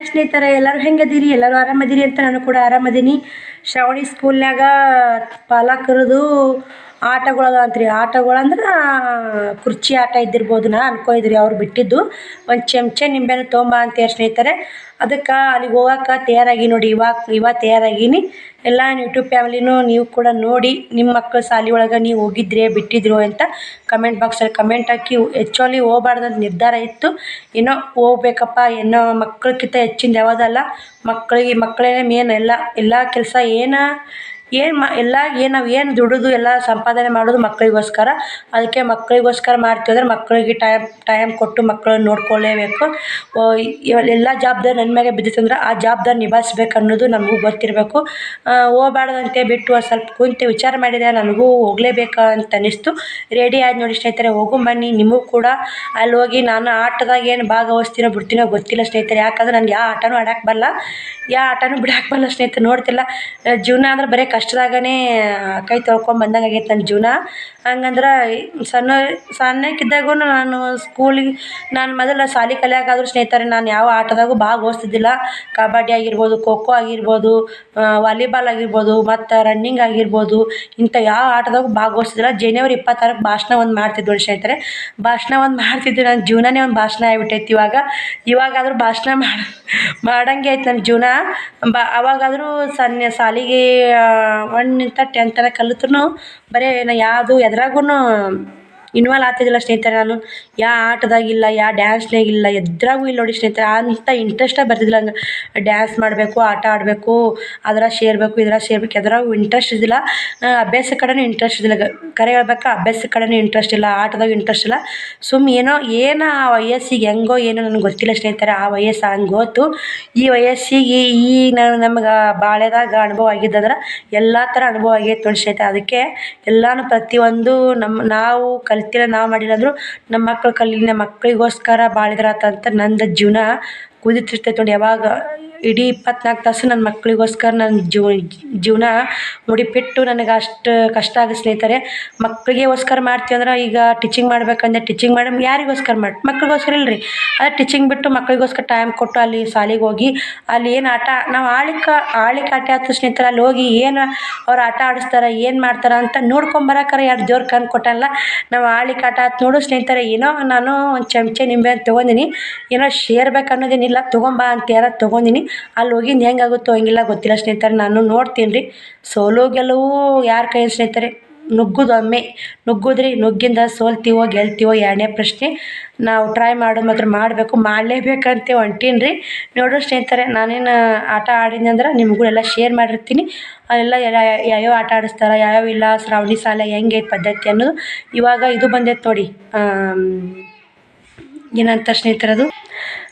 ಸ್ನೇಹಿತರೆ ಎಲ್ಲರೂ ಹೆಂಗದೀರಿ? ಎಲ್ಲರೂ ಆರಾಮದಿರಿ ಅಂತ ನಾನು ಕೂಡ ಆರಾಮದೀನಿ. ಶ್ರಾವಣಿ ಸ್ಕೂಲ್ನಾಗ ಪಾಲಕರದು ಆಟಗಳು ಆಟಗಳಂದ್ರೆ ಕುರ್ಚಿ ಆಟ ಇದ್ದಿರ್ಬೋದು ನಾ ಅನ್ಕೊಂಡಿದ್ರಿ ಅವ್ರು ಬಿಟ್ಟಿದ್ದು. ಒಂದು ಚಮಚ ನಿಂಬೆಹಣ್ಣು ಅಂತ ಹೇಳಿ ಸ್ನೇಹಿತರೆ. ಅದಕ್ಕೆ ಅಲ್ಲಿಗೆ ಹೋಗಕ್ಕೆ ತಯಾರಾಗಿ ನೋಡಿ ಇವಾಗ ಇವಾಗ ತಯಾರಾಗೀನಿ. ಎಲ್ಲ ಯೂಟ್ಯೂಬ್ ಫ್ಯಾಮಿಲಿನೂ ನೀವು ಕೂಡ ನೋಡಿ ನಿಮ್ಮ ಮಕ್ಕಳು ಶಾಲಿ ಒಳಗೆ ನೀವು ಹೋಗಿದ್ರೆ, ಬಿಟ್ಟಿದ್ರು ಅಂತ ಕಮೆಂಟ್ ಬಾಕ್ಸಲ್ಲಿ ಕಮೆಂಟ್ ಹಾಕಿ. ಆ್ಯಕ್ಚುಲಿ ಹೋಗ್ಬಾರ್ದಂತ ನಿರ್ಧಾರ ಇತ್ತು. ಏನೋ ಹೋಗ್ಬೇಕಪ್ಪ, ಏನೋ ಮಕ್ಳಕ್ಕಿಂತ ಹೆಚ್ಚಿಂದ ಯಾವುದಲ್ಲ ಮಕ್ಕಳಿಗೆ ಮಕ್ಕಳೇ ಮೇನ್ ಎಲ್ಲ ಎಲ್ಲ ಕೆಲಸ ಏನು ಏನು ಮಾ ಎಲ್ಲ ಏನು ನಾವು ಏನು ದುಡಿದು ಎಲ್ಲ ಸಂಪಾದನೆ ಮಾಡೋದು ಮಕ್ಕಳಿಗೋಸ್ಕರ ಅದಕ್ಕೆ ಮಕ್ಕಳಿಗೋಸ್ಕರ ಮಾಡ್ತೀವಿ ಅಂದ್ರೆ ಮಕ್ಕಳಿಗೆ ಟೈಮ್ ಟೈಮ್ ಕೊಟ್ಟು ಮಕ್ಕಳನ್ನ ನೋಡ್ಕೊಳ್ಳೇಬೇಕು ಎಲ್ಲ ಜವಾಬ್ದಾರಿ ನನ್ನ ಮ್ಯಾಗೆ ಬಿದ್ದಿತ್ತು ಅಂದ್ರೆ ಆ ಜವಾಬ್ದಾರಿ ನಿಭಾಯಿಸ್ಬೇಕು ಅನ್ನೋದು ನಮಗೂ ಗೊತ್ತಿರಬೇಕು. ಹೋಗ್ಬಾರ್ದಂತೆ ಬಿಟ್ಟು ಒಂದು ಸ್ವಲ್ಪ ಕುಂತು ವಿಚಾರ ಮಾಡಿದೆ ನನಗೂ ಹೋಗ್ಲೇಬೇಕು ಅಂತ ಅನ್ನಿಸ್ತು. ರೆಡಿ ಆಯ್ತು ನೋಡಿ ಸ್ನೇಹಿತರೆ, ಹೋಗು ಬನ್ನಿ ನಿಮಗೂ ಕೂಡ. ಅಲ್ಲಿ ಹೋಗಿ ನಾನು ಆಟದಾಗ ಏನು ಭಾಗವಹಿಸ್ತೀನೋ ಬಿಡ್ತೀನೋ ಗೊತ್ತಿಲ್ಲ ಸ್ನೇಹಿತರೆ, ಯಾಕಂದ್ರೆ ನನಗೆ ಯಾವ ಆಟನೂ ಆಡಕ್ಕೆ ಬರಲ್ಲ ಯಾವ ಆಟನೂ ಬಿಡಕ್ಕೆ ಬರಲ್ಲ ಸ್ನೇಹಿತರೆ, ನೋಡ್ತಿಲ್ಲ. ಜೀವನ ಅಂದ್ರೆ ಬರೀ ಕಷ್ಟದಾಗನೇ ಕೈ ತೊಳ್ಕೊಂಡ್ ಬಂದಂಗೆ ಆಗೈತೆ ನನ್ನ ಜೀವನ. ಹಂಗಂದ್ರೆ ಸಣ್ಣ ಸಣ್ಣಕ್ಕಿದ್ದಾಗೂ ನಾನು ಸ್ಕೂಲಿಗೆ, ನಾನು ಮೊದಲು ಶಾಲಿ ಕಲಿಯಾಕಾದ್ರೂ ಸ್ನೇಹಿತರೆ, ನಾನು ಯಾವ ಆಟದಾಗೂ ಭಾಗವಹಿಸ್ತಿದ್ದಿಲ್ಲ. ಕಬಡ್ಡಿ ಆಗಿರ್ಬೋದು ಖೋ ಖೋ ಆಗಿರ್ಬೋದು ವಾಲಿಬಾಲ್ ಆಗಿರ್ಬೋದು, ಮತ್ತು ರನ್ನಿಂಗ್ ಆಗಿರ್ಬೋದು, ಇಂಥ ಯಾವ ಆಟದಾಗೂ ಭಾಗವಹಿಸ್ತಿದ್ದಿಲ್ಲ. ಜನವರಿ ಇಪ್ಪತ್ತಾರಕ್ಕೆ ಭಾಷಣ ಒಂದು ಮಾಡ್ತಿದ್ವಿ ಸ್ನೇಹಿತರೆ. ಭಾಷಣ ಒಂದು ಮಾಡ್ತಿದ್ದೆ ನನ್ನ ಜೀವನನೇ ಒಂದು ಭಾಷಣ ಆಗ್ಬಿಟ್ಟೈತಿ ಇವಾಗ. ಇವಾಗಾದರೂ ಭಾಷಣ ಮಾಡಿ, ಮಾಡಂಗೆ ಐತೆ ನನ್ನ ಜೀವನ. ಬ, ಅವಾಗಾದರೂ ಸಣ್ಣ ಶಾಲಿಗೆ ಒನ್ನಿಂದ ಟೆಂತ್ ತನಕ ಕಲಿತ್ರು ಬರೀ ನಾ ಯಾವುದು ಎದ್ರಾಗೂ ಇನ್ವಾಲ್ವ್ ಆಗ್ತಿದ್ದಿಲ್ಲ ಸ್ನೇಹಿತರೆ ನಾನು. ಯಾ ಆಟದಾಗಿಲ್ಲ ಯಾ ಡ್ಯಾನ್ಸ್ನಾಗಿಲ್ಲ ಎದ್ರಾಗೂ ಇಲ್ಲ ನೋಡಿ ಸ್ನೇಹಿತರೆ. ಅಂಥ ಇಂಟ್ರೆಸ್ಟೇ ಬರ್ತಿದ್ದಿಲ್ಲ ನಂಗೆ ಡ್ಯಾನ್ಸ್ ಮಾಡಬೇಕು, ಆಟ ಆಡಬೇಕು, ಅದ್ರಾಗ ಸೇರಬೇಕು, ಇದ್ರಾಗ ಸೇರ್ಬೇಕು, ಎದ್ರಾಗೂ ಇಂಟ್ರೆಸ್ಟ್ ಇದ್ದಿಲ್ಲ. ಅಭ್ಯಾಸ ಕಡೆನೂ ಇಂಟ್ರೆಸ್ಟ್ ಇದ್ದಿಲ್ಲ. ಕರೆ ಹೇಳ್ಬೇಕಾ? ಅಭ್ಯಾಸ ಕಡೆನೂ ಇಂಟ್ರೆಸ್ಟ್ ಇಲ್ಲ, ಆಟದಾಗ ಇಂಟ್ರೆಸ್ಟ್ ಇಲ್ಲ. ಸುಮ್ಮ ಏನೋ ಏನೋ ಆ ವಯಸ್ಸಿಗೆ ಹೆಂಗೋ ಏನೋ ನನಗೆ ಗೊತ್ತಿಲ್ಲ ಸ್ನೇಹಿತರೆ. ಆ ವಯಸ್ಸು ಹಂಗೆ ಗೊತ್ತು ಈ ವಯಸ್ಸಿಗೆ ಈ ನಮ್ಗೆ ಬಾಳೆದಾಗ ಅನುಭವ ಆಗಿದ್ದಂದ್ರೆ ಎಲ್ಲ ಥರ ಅನುಭವ ಆಗೈತೆ ನೋಡಿ ಸ್ನೇಹಿತರೆ. ಅದಕ್ಕೆ ಎಲ್ಲಾನು ಪ್ರತಿಯೊಂದು ನಮ್ಮ ನಾವು ಕಲ್ತಿಲ್ಲ ನಾವು ಮಾಡಿಲ್ಲ ಅಂದ್ರು ನಮ್ಮ ಮಕ್ಳು ಕಲೀಲಿ ನಮ್ಮ ಮಕ್ಕಳಿಗೋಸ್ಕರ ಬಾಳಿದ್ರಾತಂತ ಅಂತ ನಂದು ಜೀವನ ಕುದಿತಿರ್ತೈತೆ ನೋಡಿ. ಯಾವಾಗ ಇಡೀ ಇಪ್ಪತ್ನಾಲ್ಕು ತಾಸು ನನ್ನ ಮಕ್ಕಳಿಗೋಸ್ಕರ ನನ್ನ ಜೀವನ ಮುಡಿಪಿಟ್ಟು ನನಗೆ ಅಷ್ಟು ಕಷ್ಟ ಆಗುತ್ತೆ ಸ್ನೇಹಿತರೆ ಮಕ್ಕಳಿಗೋಸ್ಕರ ಮಾಡ್ತೀವಿ ಅಂದ್ರೆ ಈಗ ಟೀಚಿಂಗ್ ಮಾಡ್ಬೇಕಂದ್ರೆ ಟೀಚಿಂಗ್ ಮಾಡಿ, ಯಾರಿಗೋಸ್ಕರ ಮಾಡಿ ಮಕ್ಕಳಿಗೋಸ್ಕರ ಇಲ್ಲ ರೀ ಅದೇ ಟೀಚಿಂಗ್ ಬಿಟ್ಟು ಮಕ್ಕಳಿಗೋಸ್ಕರ ಟೈಮ್ ಕೊಟ್ಟು ಅಲ್ಲಿ ಶಾಲೆಗೆ ಹೋಗಿ ಅಲ್ಲಿ ಏನು ಆಟ, ನಾವು ಆಳಿಕ ಆಳಿಕ ಆಟ ಆಯ್ತು ಸ್ನೇಹಿತರೆ, ಅಲ್ಲಿ ಹೋಗಿ ಏನು ಅವ್ರು ಆಟ ಆಡಿಸ್ತಾರೆ, ಏನು ಮಾಡ್ತಾರೆ ಅಂತ ನೋಡ್ಕೊಂಬರಕ್ಕಾರ ಯಾರು ಜೋರು ಕಂದು ಕೊಟ್ಟಲ್ಲ. ನಾವು ಆಳಿಕಾಟ ಆಟ ಆಯ್ತು ನೋಡು ಸ್ನೇಹಿತರೆ, ಏನೋ ನಾನು ಒಂದು ಚಮಚೆ ನಿಂಬೆ ಅಂತ ತೊಗೊಂಡಿನಿ, ಏನೋ ಸೇರ್ಬೇಕು ಅನ್ನೋದೇನಿಲ್ಲ ತೊಗೊಂಬಾ ಅಂತ ಯಾರೋ ತೊಗೊಂಡೀನಿ. ಅಲ್ಲಿ ಹೋಗಿಂದು ಹೆಂಗಾಗುತ್ತೋ ಹಂಗಿಲ್ಲ, ಗೊತ್ತಿಲ್ಲ ಸ್ನೇಹಿತರೆ, ನಾನು ನೋಡ್ತೀನಿ ರೀ. ಸೋಲು ಗೆಲುವು ಯಾರ ಕೈ ಸ್ನೇಹಿತರೆ? ನುಗ್ಗುದು ಒಮ್ಮೆ. ನುಗ್ಗುದ್ರಿ, ನುಗ್ಗಿಂದ ಸೋಲ್ತೀವೋ, ಗೆಲ್ತೀವೋ ಎರಡನೇ ಪ್ರಶ್ನೆ. ನಾವು ಟ್ರೈ ಮಾಡೋದು ಮಾತ್ರ ಮಾಡಬೇಕು, ಮಾಡಲೇಬೇಕಂತೆ ಹೊಂಟೀನಿ ರೀ. ನೋಡೋ ಸ್ನೇಹಿತರೆ, ನಾನೇನು ಆಟ ಆಡಿದ್ನಿ ಅಂದ್ರೆ ನಿಮಗೂ ಎಲ್ಲ ಶೇರ್ ಮಾಡಿರ್ತೀನಿ. ಅಲ್ಲೆಲ್ಲ ಯಾವ್ಯಾವ ಆಟ ಆಡಿಸ್ತಾರೆ, ಯಾವ್ಯಾವ ಇಲ್ಲ, ಶ್ರಾವಣಿ ಸಾಲ ಹೆಂಗೆ ಪದ್ಧತಿ ಅನ್ನೋದು. ಇವಾಗ ಇದು ಬಂದೈತೆ ನೋಡಿ ಏನಂತ ಸ್ನೇಹಿತರೆ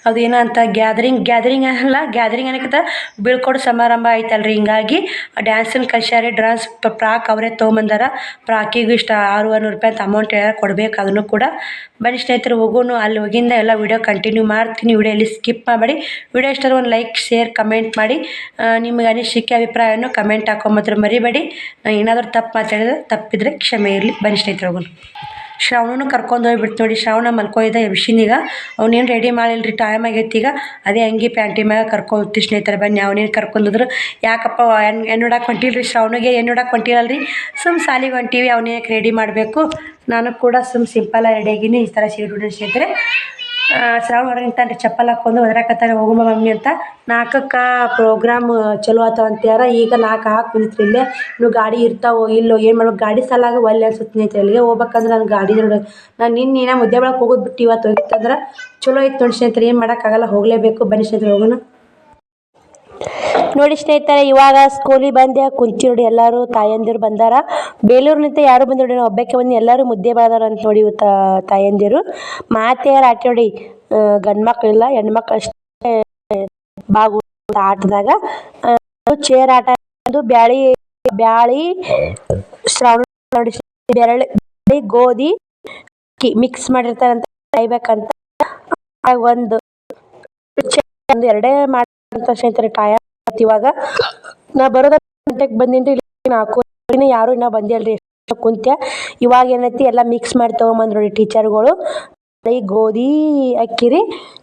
ಅದು ಏನಂತ ಗ್ಯಾದರಿಂಗ್ ಗ್ಯಾದ್ರಿಂಗ್ ಅಲ್ಲ ಗ್ಯಾದರಿಂಗ್ ಅನ್ನಕತ್ತ ಬೀಳ್ಕೊಡೋ ಸಮಾರಂಭ ಐತಲ್ರಿ ಹಿಂಗಾಗಿ ಡ್ಯಾನ್ಸನ್ನು ಕಲ್ಸ್ಯಾರಿ ಡ್ರಾನ್ಸ್ ಪ್ರಾಕ್ ಅವರೇ ತೊಗೊಂಬಂದಾರ. ಫ್ರಾಕಿಗೂ ಇಷ್ಟ ಆರು ನೂರು ರೂಪಾಯಿ ಅಂತ ಅಮೌಂಟ್ ಕೊಡ್ಬೇಕು ಅದನ್ನು ಕೂಡ. ಬನ್ನಿ ಸ್ನೇಹಿತರು, ಹೋಗೋನು, ಅಲ್ಲಿ ಹೋಗಿಂದ ಎಲ್ಲ ವೀಡಿಯೋ ಕಂಟಿನ್ಯೂ ಮಾಡ್ತೀನಿ. ವೀಡಿಯೋ ಇಲ್ಲಿ ಸ್ಕಿಪ್ ಮಾಡಬೇಡಿ. ವೀಡಿಯೋ ಇಷ್ಟ ಒಂದು ಲೈಕ್ ಶೇರ್ ಕಮೆಂಟ್ ಮಾಡಿ. ನಿಮಗೆ ಅನಿಸಿಕೆ, ಅಭಿಪ್ರಾಯವನ್ನು ಕಮೆಂಟ್ ಹಾಕೊಂಬತ್ರ ಮರಿಬೇಡಿ. ಏನಾದರೂ ತಪ್ಪು ಮಾತಾಡಿದ್ರೆ ತಪ್ಪಿದ್ರೆ ಕ್ಷಮೆ ಇರಲಿ. ಬನ್ನಿ ಸ್ನೇಹಿತರು ಹೋಗೋಣ ಶ್ರಾವಣನು ಕರ್ಕೊಂಡು ಹೋಗ್ಬಿಡ್ತು ನೋಡಿ. ಶ್ರವಣ ಮಲ್ಕೊಂಡಿದ್ದ ಎಬ್ಶಿನೀಗ ಅವನೇನು ರೆಡಿ ಮಾಡಿಲ್ಲ ರೀ ಟೈಮ್ ಆಗೈತಿ ಈಗ. ಅದೇ ಅಂಗಿ ಪ್ಯಾಂಟಿ ಮ್ಯಾಗ ಕರ್ಕೊಂಡು ಹೋಗ್ತಿ ಸ್ನೇಹಿತರೆ ಬನ್ನಿ. ಅವನೇನು ಕರ್ಕೊಂಡೋದ್ರು ಯಾಕಪ್ಪ ಎಣ್ಣೆ ಏನು ನೋಡಕ್ಕೆ ಹೊಂಟಿಲ್ಲ ರೀ ಶ್ರಾವಣಿಗೆ ಹೊಡಕ್ಕೆ ಹೊಂಟಿರಲ್ಲ ರೀ ಸುಮ್ಮ ಸಾಲಿಗೆ ಹೊಂಟೀವಿ ಅವನೇಕೆ ರೆಡಿ ಮಾಡಬೇಕು. ನಾನು ಕೂಡ ಸಿಂಪಲಾಗಿ ರೆಡಿ ಆಗೀನಿ. ಈ ಥರ ಸೀರೆ ಸ್ನೇಹಿತರೆ. ಶ್ರಾವಣ ಹೊರಗೆ ನಿಂತಾನೆ ಚಪ್ಪಲ್ ಹಾಕೊಂಡು ಒದರಾಕತ್ತಾನೆ ಮಮ್ಮಿ ಅಂತ. ನಾಲ್ಕಕ್ಕೆ ಪ್ರೋಗ್ರಾಮ್ ಚಲೋ ಆತವ ಅಂತ್ಯಾರ. ಈಗ ನಾಲ್ಕು ಹಾಕಿ ಕುಂತ್ರಿ ಇಲ್ಲೇ. ಇನ್ನು ಗಾಡಿ ಇರ್ತಾವೋ ಇಲ್ಲೋ, ಏನು ಮಾಡ್ಬೇಕು? ಗಾಡಿ ಸಲಾಗ ಒಲ್ಲೆ ಅನ್ಸುತ್ತೆ ಅಲ್ಲಿಗೆ ಹೋಗ್ಬೇಕಂದ್ರೆ ನಾನು ಗಾಡಿ ನೋಡೋದು ನಾನು ನಿನ್ನೆ ಏನೋ ಮುದ್ದೆ ಒಳಗೆ ಹೋಗೋದು ಬಿಟ್ಟು ಇವತ್ತು ಹೋಗಿತ್ತಂದ್ರೆ ಚಲೋ ಐತೆ ನೋಡಿ ಸ್ನೇಹಿತರೆ. ಏನು ಮಾಡೋಕ್ಕಾಗಲ್ಲ, ಹೋಗಲೇಬೇಕು. ಬನ್ನಿ ಸ್ನೇಹಿತರೆ, ಹೋಗೋಣ. ನೋಡಿ ಸ್ನೇಹಿತರೆ, ಇವಾಗ ಸ್ಕೂಲಿಗೆ ಬಂದೆ ಕುಂಚಿ ನೋಡಿ ಎಲ್ಲರೂ, ತಾಯಂದಿರು ಬಂದಾರ. ಬೇಲೂರಿನಿಂದ ಯಾರು ಬಂದ್ರು ನೋಡಿ ಒಬ್ಬಕ್ಕೆ ಬಂದು ಎಲ್ಲರೂ ಮುದ್ದೆ ಬಾದಾರ ಅಂತ ನೋಡಿ ತಾಯಂದಿರು. ಮಾತೆ ಆಟ ನೋಡಿ ಗಂಡ್ಮಕ್ಳು ಇಲ್ಲ ಹೆಣ್ಮಕ್ಳು ಅಷ್ಟೇ, ಬಾಗು ಆಟದಾಗ. ಚೇರ್ ಆಟ ಬ್ಯಾಳಿ ಬ್ಯಾಳಿ, ಶ್ರಾವಣ ನೋಡಿ ಬೆರಳೆ ಗೋಧಿ ಮಿಕ್ಸ್ ಮಾಡಿರ್ತಾರಂತ ಕಾಯ್ಬೇಕಂತ. ಒಂದು ಎರಡೇ ಮಾಡಿ ಸ್ನೇಹಿತರೆ ಇವಾಗ ನಾ ಬರೋದ ಗಂಟೆಗೆ ಬಂದಿನಿ ರೀ ನಾಲ್ಕು ಯಾರು ಇನ್ನ ಬಂದಿಲ್ಲ ರೀ ಕುಂತ್ಯ. ಇವಾಗ ಏನೈತಿ, ಎಲ್ಲ ಮಿಕ್ಸ್ ಮಾಡಿ ತೊಗೊಂಬಂದ್ರು ಟೀಚರ್ಗಳು ಈ ಗೋಧಿ, ಅಕ್ಕಿ ರೀ,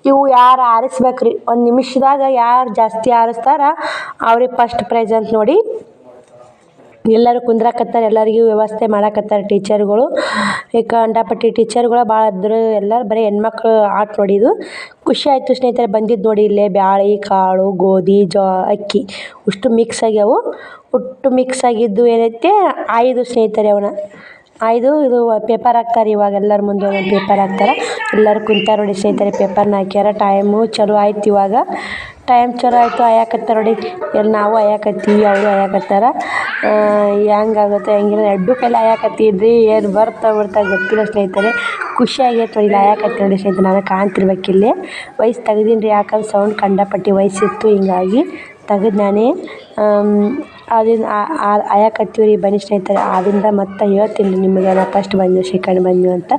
ಇವು ಯಾರು ಆರಿಸ್ಬೇಕ್ರಿ. ಒಂದ್ ನಿಮಿಷದಾಗ ಯಾರು ಜಾಸ್ತಿ ಆರಿಸ್ತಾರ, ಅವ್ರಿಗೆ ಫಸ್ಟ್ ಪ್ರೈಸ್ ಅಂತ ನೋಡಿ. ಎಲ್ಲರೂ ಕುಂದ್ರಾಕತ್ತಾರೆ, ಎಲ್ಲರಿಗೂ ವ್ಯವಸ್ಥೆ ಮಾಡಾಕತ್ತಾರ ಟೀಚರ್ಗಳು ಈಗ ಅಂಡಾಪಟ್ಟಿ ಟೀಚರ್ಗಳು ಭಾಳ ಅದ್ರ ಎಲ್ಲರೂ ಬರೀ ಹೆಣ್ಮಕ್ಳು ಆಟ ನೋಡಿದ್ದು ಖುಷಿ ಆಯಿತು ಸ್ನೇಹಿತರೆ ಬಂದಿದ್ದು ನೋಡಿ ಇಲ್ಲೇ ಬ್ಯಾಳೆ, ಕಾಳು, ಗೋಧಿ, ಜೋ, ಅಕ್ಕಿ. ಅಷ್ಟು ಮಿಕ್ಸ್ ಆಗ್ಯಾವು. ಒಟ್ಟು ಮಿಕ್ಸ್ ಆಗಿದ್ದು ಏನೈತೆ? ಆಯ್ದು ಸ್ನೇಹಿತರೆ ಅವನ. ಆಯ್ದು ಇದು ಪೇಪರ್ ಹಾಕ್ತಾರೆ ಇವಾಗ, ಎಲ್ಲರ ಮುಂದೆ ಒಂದೊಂದು ಪೇಪರ್ ಹಾಕ್ತಾರೆ. ಎಲ್ಲರೂ ಕುಂತಾರೆ ನೋಡಿ ಸ್ನೇಹಿತರೆ ಪೇಪರ್ನ ಹಾಕ್ಯಾರ. ಟೈಮು ಚಲೋ ಆಯ್ತು ಇವಾಗ. ಟೈಮ್ ಚಲೋ ಆಯಿತು, ಆಯಾಕತ್ತಾರ ನೋಡಿ. ಎಲ್ಲಿ ನಾವು ಆಯಾಕತ್ತೀವಿ, ಅವರು ಆಯಾಕತ್ತಾರ. ಹೆಂಗಾಗುತ್ತೆ ಹೆಂಗಿಲ್ಲ. ಎರಡು ಕೈಲಿ ಆಯಾಕತ್ತಿದ್ರಿ, ಏನು ಬರ್ತಾ ಬರ್ತಾ ಗೊತ್ತಿಲ್ಲ ಸ್ನೇಹಿತರೆ. ಖುಷಿಯಾಗೈತೆ ನೋಡಿ ಆಯಾಕತ್ತಿ ನೋಡಿ ಸ್ನೇಹಿತರೆ, ನಾನು ಕಾಣ್ತಿರ್ಬೇಕು ಇಲ್ಲಿ ವಯಸ್ಸು ತೆಗ್ದೀನಿ ರೀ ಯಾಕಂದ್ರೆ ಸೌಂಡ್ ಕಂಡಪಟ್ಟಿ ವಯಸ್ಸಿತ್ತು, ಹಿಂಗಾಗಿ ತೆಗೆದ್ ನಾನೇ. ಅದನ್ನ ಆಯಾಕತ್ತೀವಿ ರೀ ಬನ್ನಿ ಸ್ನೇಹಿತರೆ. ಆದ್ದರಿಂದ ಮತ್ತೆ ಹೇಳ್ತೀನಿ ನಿಮಗೆ ನಾ ಫಸ್ಟ್ ಬಂದು ಸೆಕೆಂಡ್ ಬಂದು ಅಂತ.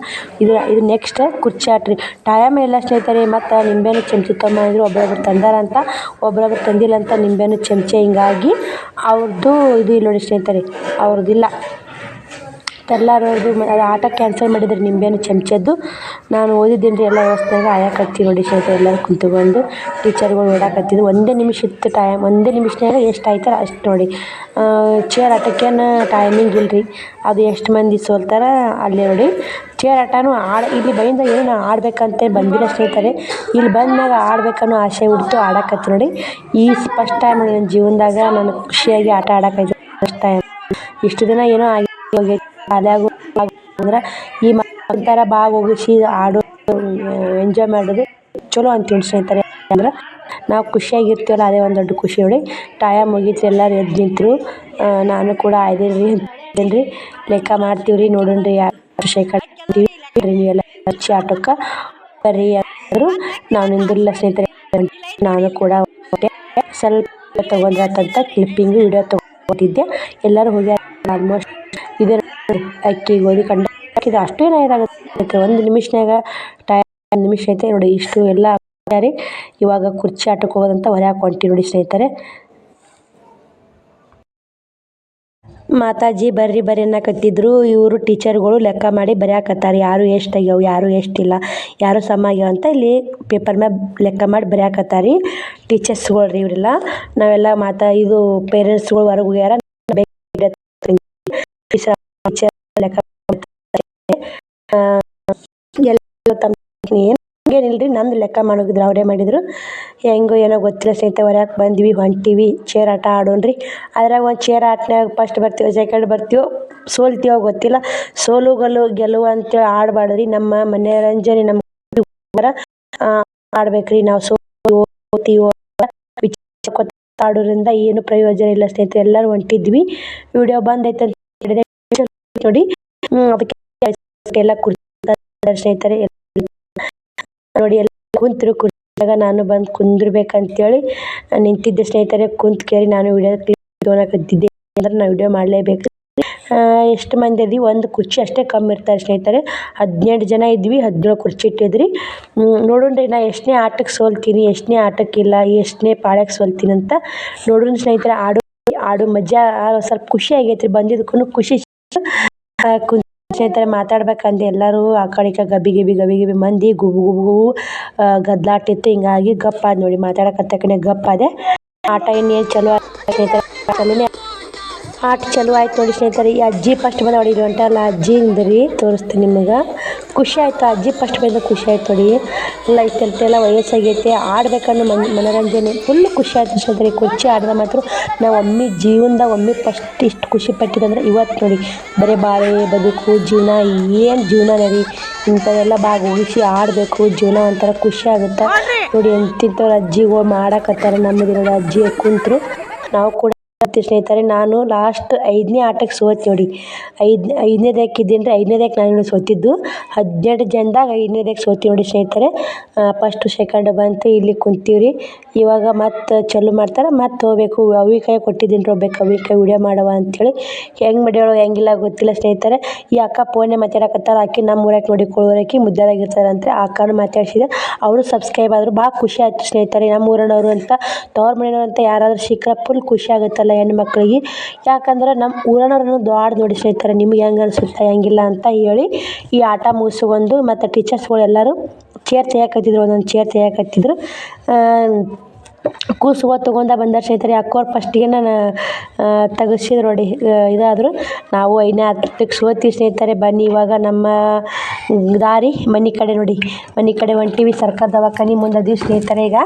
ಇದು ಇದು ನೆಕ್ಸ್ಟ್ ಕುರ್ಚಿ ಆಟ ರೀ ಟೈಮ್ ಇಲ್ಲ ಸ್ನೇಹಿತರೆ, ಮತ್ತು ನಿಂಬೆಹಣ್ಣು ಚಮಚ ತೊಗೊಂಬಂದಿದ್ರು ಒಬ್ಬೊಬ್ರು ತಂದಾರಂತ ಒಬ್ಬೊಬ್ರು ತಂದಿಲ್ಲ ಅಂತ ನಿಂಬೆಹಣ್ಣು ಚಮಚ ಹಿಂಗಾಗಿ ಅವ್ರದ್ದು ಇದು ಇಲ್ಲ ನೋಡಿ ಸ್ನೇಹಿತರೆ. ಅವ್ರದ್ದಿಲ್ಲ ಎಲ್ಲರದು ಅದು ಆಟ ಕ್ಯಾನ್ಸಲ್ ಮಾಡಿದ್ರು ನಿಂಬೆಹಣ್ಣು ಚಮಚದ್ದು. ನಾನು ಓದಿದ್ದೀನಿ ರೀ ಎಲ್ಲ ವ್ಯವಸ್ಥೆಯಾಗ ಆಯಾಕತ್ತಿ ನೋಡಿ ಸ್ನೇಹಿತರೆ ಎಲ್ಲರೂ ಕುಂತ್ಕೊಂಡು ಟೀಚರ್ಗಳು ನೋಡಾಕತ್ತಿದ್ರು ಒಂದೇ ನಿಮಿಷ ಇತ್ತು ಟೈಮ್ ಒಂದೇ ನಿಮಿಷನಾಗ ಎಷ್ಟು ಆಯ್ತಲ್ಲ ಅಷ್ಟು ನೋಡಿ. ಚೇರ್ ಆಟಕ್ಕೇನು ಟೈಮಿಂಗ್ ಇಲ್ರಿ. ಅದು ಎಷ್ಟು ಮಂದಿ ಸೋಲ್ತಾರೆ ಅಲ್ಲೇ ನೋಡಿ. ಚೇರ್ ಆಟನೂ ಆಡಿ, ಇಲ್ಲಿ ಬೈಯಿಂದ ಏನು ಆಡ್ಬೇಕಂತ ಬಂದಿಲ್ಲ ಸ್ನೇಹಿತರೆ ಇಲ್ಲಿ ಬಂದಾಗ ಆಡ್ಬೇಕನ್ನೋ ಆಸೆ ಹುಡ್ತು ಆಡಕತ್ತಿ ನೋಡಿ. ಈ ಫಸ್ಟ್ ಟೈಮ್ ನನ್ನ ಜೀವನದಾಗ ನಾನು ಖುಷಿಯಾಗಿ ಆಟ ಆಡಕ್ಕೆ ಫಸ್ಟ್ ಟೈಮ್ ಇಷ್ಟು ದಿನ ಏನೋ ಆಗಿ ಹೋಗೈತಿ. ಶಾಲ್ಯಾಗು ಅಂದ್ರೆ ಈ ಒಂಥರ ಆಡೋ ಎಂಜಾಯ್ ಮಾಡೋದು ಚಲೋ ಅಂತ ಸ್ನೇಹಿತರೆ. ಅಂದ್ರೆ ನಾವು ಖುಷಿಯಾಗಿರ್ತೀವಲ್ಲ ಅದೇ ಒಂದು ದೊಡ್ಡ ಖುಷಿ ನೋಡಿ. ಟೈಮ್ ಮುಗೀತು ಎಲ್ಲರೂ ಎದ್ದು ನಿಂತರು. ನಾನು ಕೂಡ ಆಯ್ದೇನ್ರಿ ರೀ ಲೆಕ್ಕ ಮಾಡ್ತೀವಿ ರೀ ನೋಡೋಣ ರೀ ಯಾರು ಶೇಖರ್ ಎಲ್ಲ ಹಚ್ಚಿ ಆಟೋಕ್ಕೆ ಬರ್ರಿ ಅಂದರು ನಾವು ನಿಂದಿರಲಿಲ್ಲ ಸ್ನೇಹಿತರೆ. ನಾನು ಕೂಡ ಸ್ವಲ್ಪ ತಗೊಂಡ್ರಂತ ಕ್ಲಿಪ್ಪಿಂಗು ವಿಡಿಯೋ ತೊಗೊಂಡಿದ್ದೆ. ಎಲ್ಲರೂ ಹೋಗಿ ಆಲ್ಮೋಸ್ಟ್ ಅಕ್ಕಿ, ಗೋಧಿ, ಕಂಡ ಇದು ಅಷ್ಟೇ ಇದಾಗುತ್ತೆ. ಒಂದು ನಿಮಿಷನಾಗ ಟೈಮ್ ನಿಮಿಷ ಐತೆ. ನೋಡಿ, ಇಷ್ಟು ಎಲ್ಲ ರೀ ಇವಾಗ ಕುರ್ಚಿ ಆಟಕ್ಕೆ ಹೋಗೋದಂತ ಹೊರ ಹಾಕೊಂಟಿ ನೋಡಿ ಸ್ನೇಹಿತರೆ. ಮಾತಾಜಿ, ಬರ್ರಿ ಬರ್ರಿ ಅನ್ನಕತ್ತಿದ್ರು. ಇವರು ಟೀಚರ್ಗಳು ಲೆಕ್ಕ ಮಾಡಿ ಬರೆಯಾಕತ್ತಾರೆ. ಯಾರು ಎಷ್ಟು ಆಗ್ಯಾವ, ಯಾರು ಎಷ್ಟಿಲ್ಲ ಯಾರು ಸಮ ಆಗ್ಯಾವ ಅಂತ ಇಲ್ಲಿ ಪೇಪರ್ ಮ್ಯಾಗ ಲೆಕ್ಕ ಮಾಡಿ ಬರೆಯಾಕತ್ತಾರೆ ಟೀಚರ್ಸ್ಗಳು ರೀ ಇವರೆಲ್ಲ. ನಾವೆಲ್ಲ ಮಾತಾ ಇದು ಪೇರೆಂಟ್ಸ್ಗಳು ಹೊರಗೆ ಹೋಗ್ಯಾರ. ಲೆಕ್ಕ ಏನಿಲ್ರಿ ನಂದು ಲೆಕ್ಕ ಮಾಡೋಗಿದ್ರು ಅವರೇ ಮಾಡಿದ್ರು. ಹೆಂಗೋ ಏನೋ ಗೊತ್ತಿಲ್ಲ ಸ್ನೇಹಿತರೆ ಹೊರಗೆ ಬಂದ್ವಿ, ಹೊಂಟಿವಿ, ಚೇರ್ ಆಟ ಆಡೋಣ್ರಿ. ಅದ್ರಾಗ ಒಂದು ಚೇರ್ ಆಟನ್ಯಾಗ ಫಸ್ಟ್ ಬರ್ತೀವೋ ಸೆಕೆಂಡ್ ಬರ್ತೀವೋ, ಸೋಲ್ತೀವೋ ಗೊತ್ತಿಲ್ಲ. ಸೋಲು ಗೆಲು ಗೆಲುವು ಅಂತೇಳಿ ಹೇಳಿ ಆಡಬಾರ್ರಿ ನಮ್ಮ ಮನೋರಂಜನೆ ನಮ್ಮ ಆಡ್ಬೇಕ್ರಿ. ನಾವು ಸೋತೀವೋ ಆಡೋದ್ರಿಂದ ಏನು ಪ್ರಯೋಜನ ಇಲ್ಲ ಸ್ನೇಹಿತರೆ. ಎಲ್ಲರೂ ಹೊಂಟಿದ್ವಿ. ವಿಡಿಯೋ ಬಂದೈತೆ ನೋಡಿ. ಅದಕ್ಕೆ ಎಲ್ಲ ಕುರ್ಚಿ ಸ್ನೇಹಿತರೆ ನೋಡಿ, ಎಲ್ಲ ಕುಂತರು, ಕುರ್ಚಿಯಾಗ ನಾನು ಬಂದು ಕುಂದ್ರಬೇಕಂತೇಳಿ ನಿಂತಿದ್ದೆ. ಸ್ನೇಹಿತರೆ, ಕುಂತ್ ಕೇರಿ ನಾನು ವಿಡಿಯೋ ಕ್ಲಿಪ್ ಕತ್ತಿದ್ದೆ ಅಂದ್ರೆ ನಾವು ವಿಡಿಯೋ ಮಾಡಲೇಬೇಕು. ಎಷ್ಟು ಮಂದಿ ಇದೀವಿ? ಒಂದು ಕುರ್ಚಿ ಅಷ್ಟೇ ಕಮ್ಮಿ ಇರ್ತಾರೆ ಸ್ನೇಹಿತರೆ. ಹದಿನೆಂಟು ಜನ ಇದ್ವಿ, ಹದಿನೇಳು ಕುರ್ಚಿ ಇಟ್ಟಿದ್ರಿ. ನೋಡೋಣ ರೀ ನಾ ಎಷ್ಟನೇ ಆಟಕ್ಕೆ ಸೋಲ್ತೀನಿ, ಎಷ್ಟನೇ ಆಟಕ್ಕಿಲ್ಲ ಎಷ್ಟನೇ ಪಾಳ್ಯಕ್ಕೆ ಸೋಲ್ತೀನಿ ಅಂತ ನೋಡೋಣ ಸ್ನೇಹಿತರೆ. ಆಡೋ ಆಡೋ ಮಜಾ, ಸ್ವಲ್ಪ ಖುಷಿ ಆಗೈತ್ರಿ. ಬಂದಿದ್ದಕ್ಕೂ ಖುಷಿ. ಕುಂತ್ ಸ್ನೇಹಿತರೆ ಮಾತಾಡ್ಬೇಕಂದು ಎಲ್ಲರೂ ಆ ಕಡೆ ಈ ಕಡೆ ಗಬ್ಬಿ ಗಿಬಿ ಗಬಿ ಗಿಬಿ ಮಂದಿ ಗುಬು ಗುಬು ಗುಬು ಗದ್ದಲಾಟ ಇತ್ತು ಹಿಂಗಾಗಿ ಗಪ್ ಆದ ನೋಡಿ, ಮಾತಾಡಕತ್ತ ಕಡೆ ಗಪ್ ಆದೆ. ಆಟ ಇನ್ನೇನು ಚಲೋ ಆಟ ಚಲೋ ಆಯ್ತು ನೋಡಿ ಸ್ನೇಹಿತರೆ. ಈ ಅಜ್ಜಿ ಫಸ್ಟ್ ಬಂದ ನೋಡಿ ಹೊಂಟಲ್ಲ ಅಜ್ಜಿ ರೀ ತೋರಿಸ್ತೀನಿ ನಿಮಗೆ. ಖುಷಿ ಆಯಿತು ಅಜ್ಜಿ ಫಸ್ಟ್ ಬಂದ ಖುಷಿ ಆಯ್ತು ನೋಡಿ. ಎಲ್ಲ ಇಷ್ಟೆಲ್ಲ ವಯಸ್ಸಾಗೈತೆ. ಆಡ್ಬೇಕನ್ನೋ ಮನ್ ಮನೋರಂಜನೆ ಫುಲ್ ಖುಷಿ ಆಯ್ತು ಸ್ನೇಹಿತರೆ. ಕುರ್ಚಿ ಆಡಿದ್ರೆ ಮಾತ್ರ ನಾವು ಒಮ್ಮೆ ಜೀವನದಾಗ ಒಮ್ಮೆ ಫಸ್ಟ್ ಇಷ್ಟು ಖುಷಿ ಪಟ್ಟಿದಂದ್ರೆ ಇವತ್ತು ನೋಡಿ. ಬರೀ ಬಾಳೆ ಬದುಕು, ಜೀವನ, ಏನು ಜೀವನ ರೀ ಇಂಥವೆಲ್ಲ ಉಳಿಸಿ ಆಡಬೇಕು. ಜೀವನ ಒಂಥರ ಖುಷಿ ಆಗುತ್ತೆ. ನೋಡಿ ಎಂತಿಂಥವ್ರು ಅಜ್ಜಿಗಳು ಮಾಡಕತ್ತಾರೆ ನಮ್ಮದು ನೋಡಿ ಅಜ್ಜಿ ಕುಂತರು. ನಾವು ಕೂಡ ಸ್ನೇಹಿತರೆ, ನಾನು ಲಾಸ್ಟ್ ಐದನೇ ಆಟಕ್ಕೆ ಸೋತೆ ನೋಡಿ. ಐದು ಐದನೇದಕ್ಕೆ ಇದ್ದೀನಿ ಐದನೇದಕ್ಕೆ ನಾನು ಸೋತಿದ್ದು. ಹದಿನೆಂಟು ಜನದಾಗ ಐದನೇದಕ್ಕೆ ಸೋತಿ ನೋಡಿ ಸ್ನೇಹಿತರೆ. ಫಸ್ಟು ಸೆಕೆಂಡ್ ಬಂತು, ಇಲ್ಲಿ ಕುಂತೀವಿ ರೀ ಇವಾಗ ಮತ್ತೆ ಚಾಲು ಮಾಡ್ತಾರೆ, ಮತ್ತೆ ಹೋಗ್ಬೇಕು. ಅವ್ವಿ ಕೈ ಕೊಟ್ಟಿದ್ದೀನಿ ಹೋಗ್ಬೇಕು ಅವ್ವಿ ಕೈ ವಿಡಿಯೋ ಮಾಡವ ಅಂಥೇಳಿ ಹೆಂಗೆ ಮಾಡ್ಯಾಳೋ ಹೆಂಗಿಲ್ಲ ಗೊತ್ತಿಲ್ಲ ಸ್ನೇಹಿತರೆ. ಈ ಅಕ್ಕ ಫೋನೇ ಮಾತಾಡಕತ್ತಾರ ಹಾಕಿ ನಮ್ಮ ಊರಾಗ ನೋಡಿ ಕೊಳೂರಾಕಿ ಮುದ್ದಾದಾಗ ಇರ್ತಾರಂತೆ ಆ ಅಕ್ಕನೂ ಮಾತಾಡ್ಸಿದೆ. ಅವರು ಸಬ್ಸ್ಕ್ರೈಬ್ ಆದರು, ಭಾಳ ಖುಷಿ ಆಯಿತು ಸ್ನೇಹಿತರೆ ನಮ್ಮ ಊರಿನವರು ಅಂತ, ತವ್ರ ಮನೆಯವ್ರು ಅಂತ ಯಾರಾದರೂ ಸಿಕ್ಕರೆ ಫುಲ್ ಖುಷಿ ಆಗುತ್ತಲ್ಲ ಹೆಣ್ಣು ಮಕ್ಕಳಿಗೆ ಯಾಕಂದ್ರೆ ನಮ್ಮ ಊರನವ್ರನ್ನು ದೊಡ್ಡ ನೋಡಿ ಸ್ನೇಹಿತರೆ ನಿಮ್ಗೆ ಹೆಂಗೆ ಅನಿಸುತ್ತೆ? ಹೆಂಗಿಲ್ಲ ಅಂತ ಹೇಳಿ ಈ ಆಟ ಮುಗಿಸ್ಕೊಂಡು ಮತ್ತು ಟೀಚರ್ಸ್ಗಳೆಲ್ಲರೂ ಚೇರ್ ತೆಗೆಯಕತ್ತಿದ್ರು. ಒಂದೊಂದು ಚೇರ್ ತೆಗಿಯಕತ್ತಿದ್ರು. ಕೂಸುವ ತೊಗೊಂಡ ಬಂದಾರ ಸ್ನೇಹಿತರೆ ಅಕ್ಕೋರು ಫಸ್ಟಿಗೆ ನಾನು ತೆಗೆಸಿದ್ರು ನೋಡಿ ಇದಾದರು. ನಾವು ಐದನೇ ಹತ್ತಕ್ಕೆ ಸೋತಿ ಸ್ನೇಹಿತರೆ, ಬನ್ನಿ ಇವಾಗ ನಮ್ಮ ದಾರಿ ಮನೆ ಕಡೆ ನೋಡಿ. ಮನೆ ಕಡೆ ಹೊಂಟಿವಿ ಸರ್ಕಾರ ದವಾಖಾನೆ ಮುಂದೆ ಅದೀವಿ ಸ್ನೇಹಿತರೆ ಈಗ.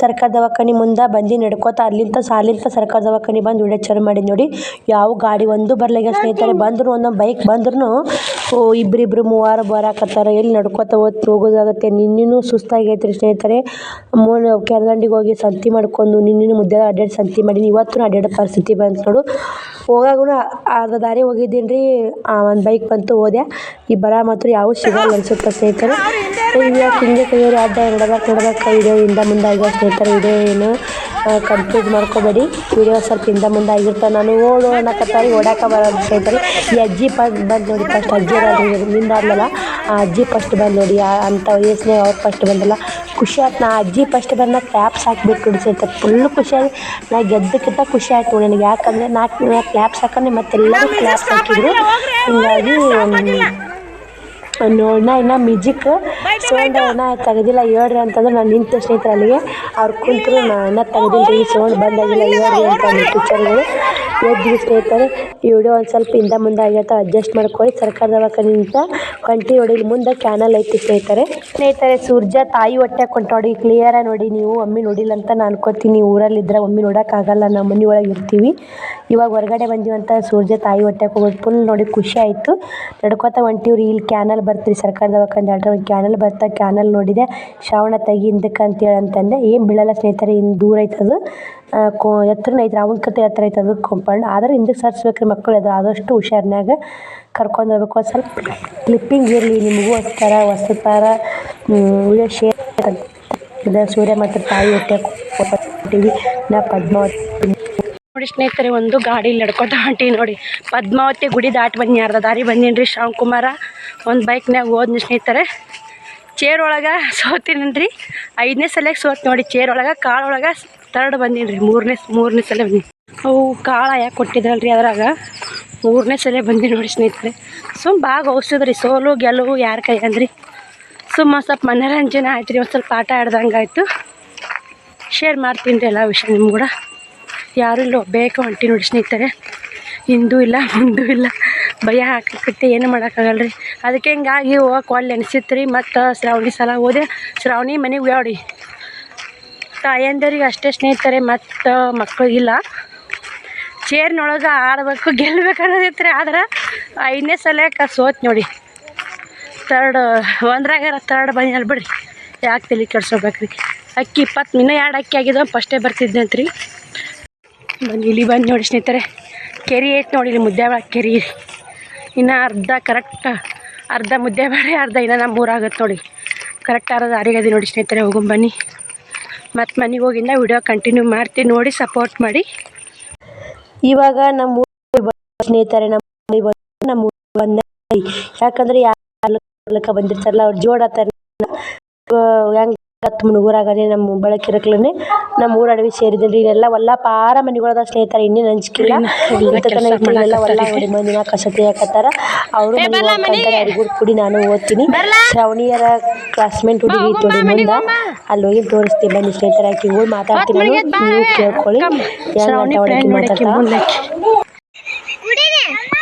ಸರ್ಕಾರ ದವಾಖಾನೆ ಮುಂದೆ ಬಂದು ನಡ್ಕೋತ ಅಲ್ಲಿಂದ ಸಾಲಿಂದ ಸರ್ಕಾರ ದವಾಖಾನೆ ಬಂದು ವಿಡಿಯೋ ಚಾಲು ಮಾಡಿ ನೋಡಿ. ಯಾವ ಗಾಡಿ ಒಂದು ಬರ್ಲಾಗ್ಯ ಸ್ನೇಹಿತರೆ, ಬಂದ್ರು ಒಂದೊಂದು ಬೈಕ್ ಬಂದ್ರು ಇಬ್ಬರಿಬ್ರು ಮೂವರು ಬರಾಕತ್ತಾರ. ಎಲ್ಲಿ ನಡ್ಕೊತ ಹೋತ್, ಹೋಗೋದಾಗತ್ತೆ. ನಿನ್ನೆನೂ ಸುಸ್ತಾಗೈತೆ ರೀ ಸ್ನೇಹಿತರೆ. ಮೂರು ಕೆರದಂಡಿಗೆ ಹೋಗಿ ಸಂತೆ ಮಾಡ್ಕೊಂಡು ನಿನ್ನೆನೂ ಮುದ್ದೆ ಅಡ್ಡಾಡಿ ಸಂತೆ ಮಾಡಿ ಇವತ್ತು ಅಡ್ಡಾಡೋ ಪರಿಸ್ಥಿತಿ ಬಂತು ನೋಡು. ಹೋಗಾಗೂ ಅರ್ಧ ದಾರಿ ಹೋಗಿದ್ದೀನಿ ರೀ. ಒಂದು ಬೈಕ್ ಬಂತು, ಹೋದೆ. ಈ ಬರ ಮಾತ್ರ ಯಾವ ಸಿಗಲ್ಲ ಅನ್ಸುತ್ತೆ ಸ್ನೇಹಿತರೆ. ಇವಾಗ ಹಿಂಗೆ ಕೈಯೋರು ಅಡ್ಡ ನೋಡಬೇಕು ನೋಡಬೇಕು ವಿಡಿಯೋ ಹಿಂದೆ ಮುಂದೆ ಆಗ್ಯಾವ ಸ್ನೇಹಿತರೆ ಇದೇ ಏನು ಕನ್ಫ್ಯೂಸ್ ಮಾಡ್ಕೋಬೇಡಿ. ವಿಡಿಯೋ ಸ್ವಲ್ಪ ಹಿಂದೆ ಮುಂದೆ ಆಗಿರ್ತಾ ನಾನು ಓಡು ಅನ್ನಕತ್ತಾರಿ ಓಡಾಕ ಬರೋದು ಸ್ನೇಹಿತರೆ. ಈ ಅಜ್ಜಿ ಫಸ್ಟ್ ಬಂದು ನೋಡಿ ಫಸ್ಟ್ ಅಜ್ಜಿ ನಿಂದಾದ್ಮೇಲೆ ಆ ಅಜ್ಜಿ ಫಸ್ಟ್ ಬಂದು ನೋಡಿ ಅಂತ ವಯಸ್ಸಿನಾಗ ಅವ್ರು ಫಸ್ಟ್ ಬಂದಲ್ಲ ಖುಷಿ ಆಯ್ತು ನಾ ಅಜ್ಜಿ ಫಸ್ಟ್ ಬಂದ ಕ್ಲ್ಯಾಪ್ಸ್ ಹಾಕ್ಬಿಟ್ಟು ಕುಡಿಸೈತೆ ಫುಲ್ ಫುಲ್ಲು ಖುಷಿ ಆಗಿ ನಾ ಗೆದ್ದಕ್ಕಿಂತ ಖುಷಿ ಆಯ್ತು ನನಗೆ. ಯಾಕಂದರೆ ನಾಲ್ಕು ನಾ ಕ್ಲ್ಯಾಪ್ಸ್ ಹಾಕಂದ್ರೆ ಮತ್ತೆಲ್ಲರೂ ಕ್ಲ್ಯಾಪ್ಸ್ ಹಾಕಿದ್ರು. ಹಿಂಗಾಗಿ ನೋಡೋಣ ಇನ್ನು ಮ್ಯೂಜಿಕ್ ಸೌಂಡ್ ಇನ್ನೂ ತೆಗೆದಿಲ್ಲ ಹೇಳ್ರಿ ಅಂತಂದ್ರೆ ನಾನು ನಿಂತ ಸ್ನೇಹಿತರಲ್ಲಿಗೆ. ಅವ್ರು ಕುಂತರು ನಾನು ಇನ್ನೂ ಈ ಸೌಂಡ್ ಬಂದಾಗಿಲ್ಲ ಹೇಳ್ರಿ ಅಂತ ಟೀಚರ್ಗಳು ಎದ್ವಿ ಸ್ನೇಹಿತರೆ, ಈ ವಿಡಿಯೋ ಒಂದು ಸ್ವಲ್ಪ ಹಿಂದೆ ಮುಂದೆ ಆಗೈತೆ ಅಡ್ಜಸ್ಟ್ ಮಾಡ್ಕೊಳ್ಳಿ. ಸರ್ಕಾರ ದವಾಖಾನಿಂದ ಕಂಟಿ ಹೊಡಿಲಿ ಮುಂದೆ ಕ್ಯಾನಲ್ ಐತಿ ಸ್ನೇಹಿತರೆ. ಸ್ನೇಹಿತರೆ, ಸೂರ್ಯ ತಾಯಿ ಹೊಟ್ಟೆ ಕೊಂಟ ನೋಡಿ ಕ್ಲಿಯರಾಗಿ ನೋಡಿ ನೀವು, ಒಮ್ಮೆ ನೋಡಿಲ್ಲ ಅಂತ ನಾನು ಅನ್ಕೋತೀನಿ. ಊರಲ್ಲಿದ್ದರೆ ಒಮ್ಮೆ ನೋಡೋಕ್ಕಾಗಲ್ಲ ನಮ್ಮ ಮನೆ ಒಳಗೆ ಇರ್ತೀವಿ. ಇವಾಗ ಹೊರಗಡೆ ಬಂದೀವಂತ ಸೂರ್ಯ ತಾಯಿ ಹೊಟ್ಟೆ ಹೋಗೋದು ಫುಲ್ ನೋಡಿ ಖುಷಿ ಆಯಿತು. ನಡ್ಕೋತ ಹೊಂಟಿವ್ರಿ, ಇಲ್ಲಿ ಕ್ಯಾನಲ್ ಬರ್ತೀರಿ. ಸರ್ಕಾರ ದವಾಖಾನೆ ಒಂದು ಕ್ಯಾನಲ್ ಬರ್ತಾ ಕ್ಯಾನಲ್ ನೋಡಿದೆ. ಶ್ರಾವಣ ತೆಗಿ ಹಿಂದಕ್ಕೆ ಅಂತೇಳಿ ಅಂತಂದೆ. ಏನು ಬೀಳಲ್ಲ ಸ್ನೇಹಿತರೆ ಇನ್ನು ದೂರ ಐತದು. ಕೋ ಎತ್ತರನ ಐತೆ ರಾಮನ ಕತೆ ಎತ್ತರ ಐತೆ ಅದು ಕಾಂಪೌಂಡ್. ಆದ್ರೆ ಹಿಂದಕ್ಕೆ ಸರಿಸ್ಬೇಕ್ರಿ ಮಕ್ಕಳು ಅದು ಆದಷ್ಟು ಹುಷಾರ್ನಾಗ ಕರ್ಕೊಂಡು ಹೋಗ್ಬೇಕು. ಒಂದು ಸ್ವಲ್ಪ ಕ್ಲಿಪ್ಪಿಂಗ್ ಇರಲಿ ನಿಮಗೂ ಥರ ಹೊಸ ಥರ ವಿಡಿಯೋ ಶೇರ್ ಇದೆ ಸೂರ್ಯ ಮತ್ತು ತಾಯಿ ಹೊಟ್ಟೆ ನಾ ಪದ್ಮಾವತಿ ನೋಡಿ ಸ್ನೇಹಿತರೆ, ಒಂದು ಗಾಡಿ ನಡ್ಕೊತ ಹೊಂಟಿ ನೋಡಿ. ಪದ್ಮಾವತಿ ಗುಡಿ ದಾಟಿ ಬನ್ನಿ, ಅರ್ಧ ದಾರಿ ಬಂದೀನಿ ರೀ ಶ್ಯಾಮ್ಕುಮಾರ. ಒಂದು ಬೈಕ್ನಾಗ ಹೋದ್ನಿ ಸ್ನೇಹಿತರೆ. ಚೇರ್ ಒಳಗೆ ಸೋತಿನಿ ರೀ ಐದನೇ ಸಲಕ್ಕೆ ಸೋತ್ ನೋಡಿ, ಚೇರ್ ಒಳಗೆ ಕಾಳೊಳಗೆ ತರ್ಡ್ ಬಂದೀನಿ ರೀ ಮೂರನೇ ಮೂರನೇ ಸಲ ಬಂದೀನಿ ಅವು ಕಾಳ ಯಾಕೆ ಕೊಟ್ಟಿದ್ರಲ್ರಿ ಅದ್ರಾಗ? ಮೂರನೇ ಸಲ ಬಂದೀನಿ ನೋಡಿ ಸ್ನೇಹಿತರೆ. ಸುಮ್ಮ ಭಾಗ ಔಷಧ ಸೋಲು ಗೆಲುವು ಯಾರ ಕೈ ಅಂದ್ರಿ? ಸುಮ್ಮ ಸ್ವಲ್ಪ ಮನೋರಂಜನೆ ಆಯ್ತು ರೀ ಒಂದು ಸ್ವಲ್ಪ ಆಟ ಆಡ್ದಂಗೆ ಆಯಿತು. ಶೇರ್ ಮಾಡ್ತೀನಿ ರೀ ಎಲ್ಲ ವಿಷಯ ನಿಮ್ಮ ಕೂಡ. ಯಾರು ಇಲ್ಲ ಬೇಕು ಹೊಂಟಿ ನೋಡಿ ಸ್ನೇಹಿತರೆ. ಹಿಂದೂ ಇಲ್ಲ, ಮುಂದೂ ಇಲ್ಲ. ಭಯ ಹಾಕಕ್ಕೆ ಏನು ಮಾಡೋಕ್ಕಾಗಲ್ಲ ರೀ ಅದಕ್ಕೆ ಹಿಂಗಾಗಿ ಹೋಗಕ್ಕೆ ಒಳ್ಳೆ ಅನಿಸಿತ್ತು ರೀ ಮತ್ತು ಶ್ರಾವಣಿ ಸಲ ಹೋದೆ. ಶ್ರಾವಣಿ ಮನೆಗೆ ಹೋಗ್ಯಾವ್ರಿ. ತಾಯಂದಿರಿಗೆ ಅಷ್ಟೇ ಸ್ನೇಹಿತರೆ, ಮತ್ತು ಮಕ್ಕಳಿಗಿಲ್ಲ ಚೇರ್ನೊಳಗೆ ಆಡ್ಬೇಕು, ಗೆಲ್ಬೇಕು ಅನ್ನೋದಿತ್ತು ರೀ ಆದ್ರೆ ಐದನೇ ಸಲಕ್ಕೆ ಸೋತ್ ನೋಡಿ. ತರ್ಡ್ ಒಂದ್ರಾಗಾರ ತರ್ಡ್ ಬಂದಿಲ್ಲ ಬಿಡ್ರಿ. ಯಾಕೆ ತಲೆ ಕೆಡ್ಸೋಬೇಕ್ರಿ ಅಕ್ಕಿ ಇಪ್ಪತ್ತು, ಇನ್ನೂ ಎರಡು ಅಕ್ಕಿ ಆಗಿದ್ದು ಫಸ್ಟೇ ಬರ್ತಿದ್ದೆ ಅಂತ ರೀ ಬನ್ನಿ ಇಲ್ಲಿ ಬಂದು ನೋಡಿ ಸ್ನೇಹಿತರೆ. ಕೆರೆ ಐತೆ ನೋಡಿ ಇಲ್ಲಿ ಮುದ್ದೆ ಕೆರೆ. ಇನ್ನು ಅರ್ಧ ಕರೆಕ್ಟ್ ಅರ್ಧ ಮುದ್ದೆ ಬೇಡ ಅರ್ಧ ಇನ್ನು ನಮ್ಮ ಊರಾಗುತ್ತೆ ನೋಡಿ. ಕರೆಕ್ಟ್ ಅರ್ಧ ಅರಿಗದಿ ನೋಡಿ ಸ್ನೇಹಿತರೆ ಹೋಗೋಣ ಬನ್ನಿ. ಮತ್ತು ಮನೆಗೆ ಹೋಗಿಂದ ವಿಡಿಯೋ ಕಂಟಿನ್ಯೂ ಮಾಡ್ತೀನಿ ನೋಡಿ ಸಪೋರ್ಟ್ ಮಾಡಿ ಇವಾಗ ನಮ್ಮ ಸ್ನೇಹಿತರೆ ನಮ್ಮ ನಮ್ಮ ಬಂದ ಯಾಕಂದ್ರೆ ಯಾರು ಬಂದಿರ್ತಾರಲ್ಲ ಅವ್ರು ಜೋಡಾತಾರೆ ಹೆಂಗೆ ಹತ್ತು ಮುನುಗುರಾಗನೆ ನಮ್ಮ ಬೆಳಕಿರಕ್ಲನೆ ನಮ್ಮ ಊರ ಅಡವಿ ಸೇರಿದ್ರಿ ಇಲ್ಲೆಲ್ಲ ಒಲ್ಲ ಪಾರ ಮನೆಗಳದ ಸ್ನೇಹಿತರೆ ಇನ್ನೇನು ಹಂಚ್ಕಿಲ್ಲ ಎಲ್ಲ ಒಲ್ಲ ನೋಡಿ ಮಂದಿನ ಕಸತಿ ಹಾಕತ್ತಾರ. ಅವರು ಹುಡುಗರು ಕೂಡಿ ನಾನು ಓದ್ತೀನಿ. ಶ್ರವಣಿಯರ ಕ್ಲಾಸ್ಮೇಟ್ ಹುಡುಗಿ ತೊಡಿ ಮುಂದೆ. ಅಲ್ಲಿ ಹೋಗಿ ತೋರಿಸ್ತೀನಿ ಬನ್ನಿ ಸ್ನೇಹಿತರ ಆಕಿ ಹೋಗಿ ಮಾತಾಡ್ತೀನಿ ನಾನು. ನೀವು ಕೇಳ್ಕೊಳ್ಳಿ.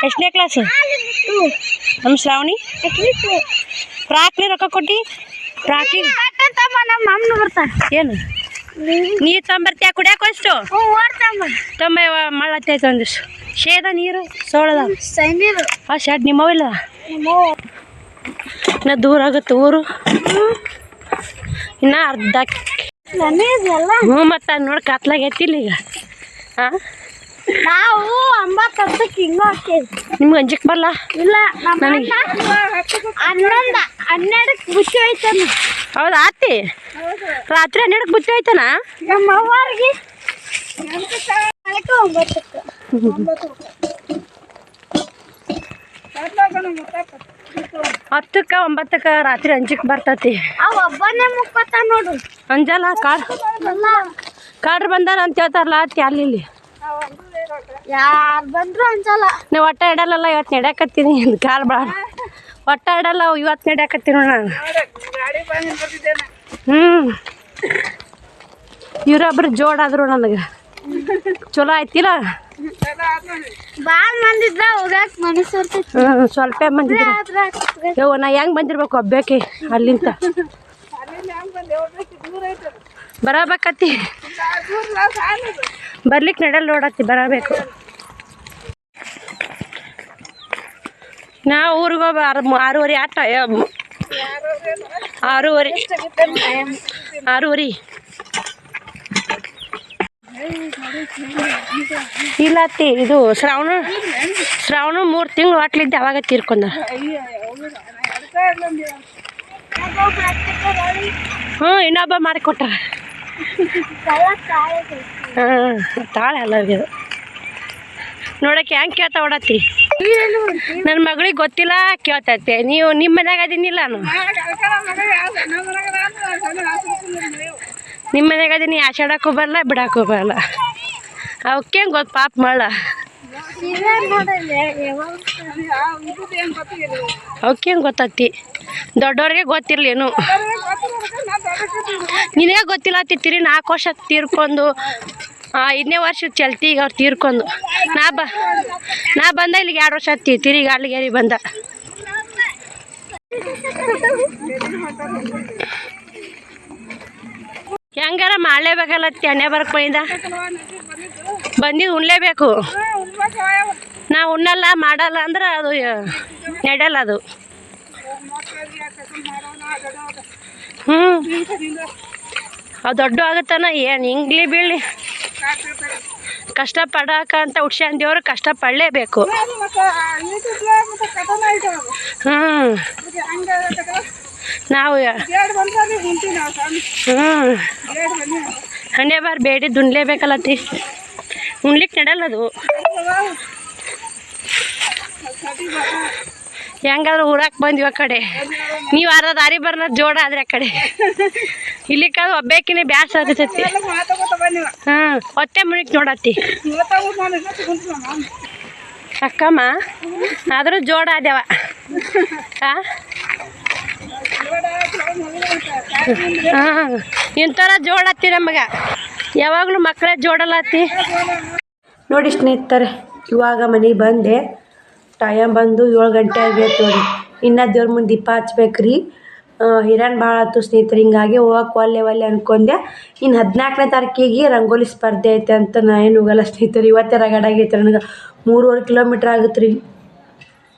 ಎಷ್ಟನೇ ಕ್ಲಾಸ್ ನಮ್ಮ ಶ್ರಾವಣಿ? ಪ್ರಾಕ್ಲಿ ರೊಕ್ಕ ಕೊಟ್ಟು? ಫ್ರಾಕಿ ನಮ್ಮ ಅಮ್ಮನ ಬರ್ತಾರ ಏನು? ನೀ ತಂಬರ್ತೀಯ? ಕುಡಿಯಾಕ ಅಷ್ಟು ತಮ್ಮ ಮಳ್ಳತ್ತೈತೆ ಒಂದಿಷ್ಟು ಶೇದ ನೀರು ಸೋಳದ? ಆ ಶೆಡ್ ನಿಮ್ಮವಿಲ್ಲ ಇನ್ನು ದೂರ ಆಗುತ್ತೆ ಊರು. ಇನ್ನ ಅರ್ಧ ಹ್ಞೂ ಮತ್ತೆ ನೋಡಿ ಕತ್ಲಾಗ ಇಲ್ಲಿ ಈಗ. ಹಾಂ ನಾವು ಒಂಬತ್ತು ಹತ್ತಕ್ಕೆ ಹಿಂಗ ಹಾಕೇವಿ ನಿಮ್ಗೆ ಅಂಜಿಕ್ ಬರಲ್ಲ ಇಲ್ಲ ಹನ್ನೊಂದ ಹನ್ನೆರಡಕ್ಕೆ ಖುಷಿ ಹೋಯ್ತಾನ. ಹೌದಾ ಆತಿ ರಾತ್ರಿ ಹನ್ನೆರಡಕ್ಕೆ ಬುತ್ತಿ ಆಯ್ತನಾ? ನಮ್ಮ ಹತ್ತಕ್ಕೆ ಒಂಬತ್ತಕ್ಕೆ ರಾತ್ರಿ ಅಂಜಿಕ್ ಬರ್ತತಿ. ನೋಡು. ಅಂಜಲ್ಲ ಕಾಡ್ ಕಾರ್ ಕಾಡ್ರು ಬಂದಾರ ಅಂತ ಹೇಳ್ತಾರಲ್ಲ ಆತಿ ಅಲ್ಲಿ ಯಾರು ಬಂದ್ರು ಅಂಜಲ್ಲ. ನೀವು ಒಟ್ಟ ಇಡಲ್ಲ ಇವತ್ತು ನೆಡಕತ್ತೀನಿ ಕಾಲ್ ಭಾಳ ಒಟ್ಟ ಇಡಲ್ಲ ಇವತ್ತು ನಡ್ಯಾಕತ್ತೀನಿ ನೋಡ್ ನಾನು. ಹ್ಞೂ ಇವರೊಬ್ರು ಜೋಡಾದ್ರು ನನಗೆ. ಚಲೋ ಆಯ್ತಿಲ್ಲ? ಬಾಳ್ ಮಂದಿದ್ರ ಹೋಗಕ್ಕೆ ಮನಸ್ಸು ಇರ್ತೈತಿ. ಹ್ಞೂ ಸ್ವಲ್ಪ ಬಂದಿದ್ರು ಯವ್ವ ನಾ ಹೆಂಗೆ ಬಂದಿರ್ಬೇಕು ಒಬ್ಬಾಕಿ ಅಲ್ಲಿಂದ ಬರಬೇಕತ್ತಿ. ಬರ್ಲಿಕ್ಕೆ ನಡೆಯಲ್ಲ ನೋಡತ್ತಿ ಬರಬೇಕು. ನಾ ಊರಿಗೆ ಹೋಗ ಆರು ಆರೂವರೆ ಆಟ ಆರೂವರೆ. ಆರೂವರೆ. ಇಲ್ಲ ಅತ್ತಿ, ಇದು ಶ್ರಾವಣ ಶ್ರಾವಣ ಮೂರು ತಿಂಗಳು ಹೊಟ್ಲಿದ್ದೆ ಅವಾಗ ತೀರ್ಕೊಂಡ. ಹ್ಞೂ ಇನ್ನೊಬ್ಬ ಮಾಡಿಕೊಟ್ರ. ಹಾಂ ತಾಳೆ ಎಲ್ಲರಿಗೆ ನೋಡಕ್ಕೆ ಹೆಂಗೆ ಕೇಳ್ತಾ ಓಡತ್ತಿ ನನ್ನ ಮಗಳಿಗೆ ಗೊತ್ತಿಲ್ಲ, ಕೇಳ್ತೈತೆ. ನೀವು ನಿಮ್ಮ ಮನೆಯಾಗ ಅದೀನಿಲ್ಲ ನಿಮ್ಮ ಮನ್ಯಾಗ ಅದೀನಿ ಆಷಾಡಕ್ಕೂ ಬರಲ್ಲ ಬಿಡಕ್ಕೂ ಬರಲ್ಲ. ಅವಕ್ಕೆ ಗೊತ್ತು, ಪಾಪ ಮಾಡ ಅವಕ್ಕೆ ಗೊತ್ತತ್ತಿ ದೊಡ್ಡವ್ರಿಗೆ ಗೊತ್ತಿರ್ಲೇನು ನಿನಗೆ ಗೊತ್ತಿಲ್ಲ ತಿರಿ ನಾಲ್ಕು ವರ್ಷ ತೀರ್ಕೊಂಡು ಐದನೇ ವರ್ಷ ಚಲ್ತಿ ಈಗ ಅವ್ರು ತೀರ್ಕೊಂಡು. ನಾ ಬ, ನಾ ಬಂದ ಇಲ್ಲಿಗೆ ಎರಡು ವರ್ಷ ಹತ್ತಿ ತಿರುಗಿ ಅಲ್ಲಿಗೇರಿ ಬಂದ. ಹೆಂಗಾರ ಮಾಡಲೇಬೇಕಲ್ಲತ್ತಿ ಎಣ್ಣೆ ಬರಕ್ಕೆ ಬಂದ? ಬಂದಿದ್ದು ಉಣ್ಲೇಬೇಕು. ನಾ ಉಣ್ಣಲ್ಲ, ಮಾಡಲ್ಲ ಅಂದ್ರೆ ಅದು ನಡೆಯಲ್ಲ ಅದು. ಹ್ಞೂ ಅದು ದೊಡ್ಡ ಆಗುತ್ತಾನ ಏನು, ಹಿಂಗ್ಲಿ ಬೀಳಿ ಕಷ್ಟ ಪಡಾಕ ಅಂತ ಹುಡ್ಸ್ಯಾನ್ ದೇವ್ರು ಕಷ್ಟ ಪಡಲೇಬೇಕು ಹ್ಞೂ ನಾವು ಹ್ಞೂ ಬೇಡಿ ಬಾರ್ ಬೇಡಿದ್ದು ಉಣ್ಲೇಬೇಕಲ್ಲತ್ತಿ ಉಣ್ಲಿಕ್ಕೆ ನಡಲ್ಲ ಅದು. ಹೆಂಗಾದ್ರು ಊರಾಕ್ ಬಂದ್ವಿ ಆ ಕಡೆ. ನೀವು ಅರ್ಧ ದಾರಿ ಬರ್ನ ಜೋಡ ಆದ್ರೆ ಆ ಕಡೆ. ಇಲ್ಲಿ ಕಾದು ಒಬ್ಬೇಕಿನೇ ಬ್ಯಾಸ ಆಗ್ತೈತಿ. ಹಾಂ ಹೊತ್ತೆ ಮುಣಿಕ್ ನೋಡತ್ತಿ. ಅಕ್ಕಮ್ಮ, ಆದರೂ ಜೋಡ ಆದ್ಯವ. ಹಾಂ ಹಾಂ, ಇಂಥರ ಜೋಡತ್ತಿ ನಮಗೆ. ಯಾವಾಗಲೂ ಮಕ್ಕಳೇ ಜೋಡಲ್ಲತ್ತಿ ನೋಡಿ ಸ್ನೇಹಿತರೆ, ಇವಾಗ ಮನೆಗೆ ಬಂದೆ. ಟೈಮ್ ಬಂದು ಏಳು ಗಂಟೆ ಆಗೈತೆ ನೋಡಿ ಇನ್ನೂ ದೇವ್ರ ಮುಂದೆ ದೀಪ ಹಚ್ಬೇಕು ರೀ ಹಿರಣ್ಣ ಭಾಳ ಆಯ್ತು ಸ್ನೇಹಿತರೆ, ಹಿಂಗಾಗಿ ಹೋಗಕ್ಕೆ ಒಲ್ಲೆ ಒಲ್ಲೆ ಅನ್ಕೊಂಡೆ. ಇನ್ನು ಹದಿನಾಲ್ಕನೇ ತಾರೀಕಿಗೆ ರಂಗೋಲಿ ಸ್ಪರ್ಧೆ ಐತೆ ಅಂತ ನಾ ಏನು ಹೋಗಲ್ಲ ಸ್ನೇಹಿತರು, ಇವತ್ತೇ ರಗಡ್ ಆಗೈತೆ ನನಗೆ. ಮೂರುವರೆ ಕಿಲೋಮೀಟ್ರ್ ಆಗುತ್ತೆ ರೀ